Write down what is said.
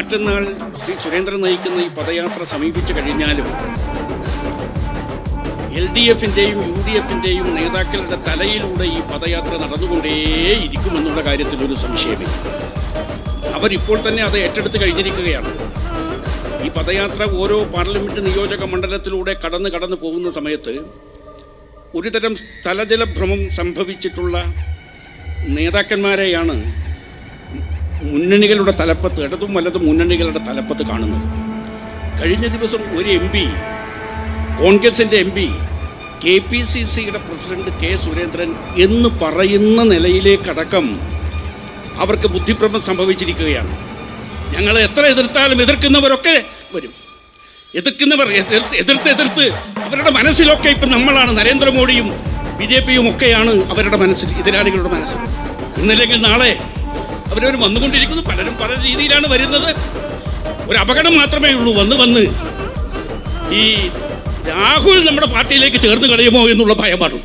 മറ്റന്നാൾ ശ്രീ സുരേന്ദ്രൻ നയിക്കുന്ന ഈ പദയാത്ര സമീപിച്ചു കഴിഞ്ഞാലും എൽ ഡി എഫിന്റെയും യു ഡി എഫിന്റെയും നേതാക്കളുടെ തലയിലൂടെ ഈ പദയാത്ര നടന്നുകൊണ്ടേയിരിക്കുമെന്നുള്ള കാര്യത്തിൽ ഒരു സംശയമില്ല. അവരിപ്പോൾ തന്നെ അത് ഏറ്റെടുത്ത് കഴിഞ്ഞിരിക്കുകയാണ്. ഈ പദയാത്ര ഓരോ പാർലമെന്റ് നിയോജക മണ്ഡലത്തിലൂടെ കടന്ന് കടന്നു പോകുന്ന സമയത്ത് ഒരുതരം സ്ഥലജലഭ്രമം സംഭവിച്ചിട്ടുള്ള നേതാക്കന്മാരെയാണ് മുന്നണികളുടെ തലപ്പത്ത് ഇടതും വലതും മുന്നണികളുടെ തലപ്പത്ത് കാണുന്നത്. കഴിഞ്ഞ ദിവസം ഒരു എം പി കോൺഗ്രസിന്റെ M P K P C സിയുടെ പ്രസിഡന്റ് കെ സുരേന്ദ്രൻ എന്ന് പറയുന്ന നിലയിലേക്കടക്കം അവർക്ക് ബുദ്ധിഭ്രമം സംഭവിച്ചിരിക്കുകയാണ്. ഞങ്ങൾ എത്ര എതിർത്താലും എതിർക്കുന്നവരൊക്കെ വരും. എതിർക്കുന്നവർ എതിർത്ത് എതിർത്ത് എതിർത്ത് അവരുടെ മനസ്സിലൊക്കെ ഇപ്പം നമ്മളാണ്. നരേന്ദ്രമോദിയും ബി ജെ പിയും ഒക്കെയാണ് അവരുടെ മനസ്സിൽ എതിരാളികളുടെ മനസ്സിൽ. ഇന്നില്ലെങ്കിൽ നാളെ അവരവർ വന്നുകൊണ്ടിരിക്കുന്നു. പലരും പല രീതിയിലാണ് വരുന്നത്. ഒരു അപകടം മാത്രമേ ഉള്ളൂ. വന്ന് വന്ന് ഈ രാഹുൽ നമ്മുടെ പാർട്ടിയിലേക്ക് ചേർന്ന് കളയുമോ എന്നുള്ള ഭയമാണ്.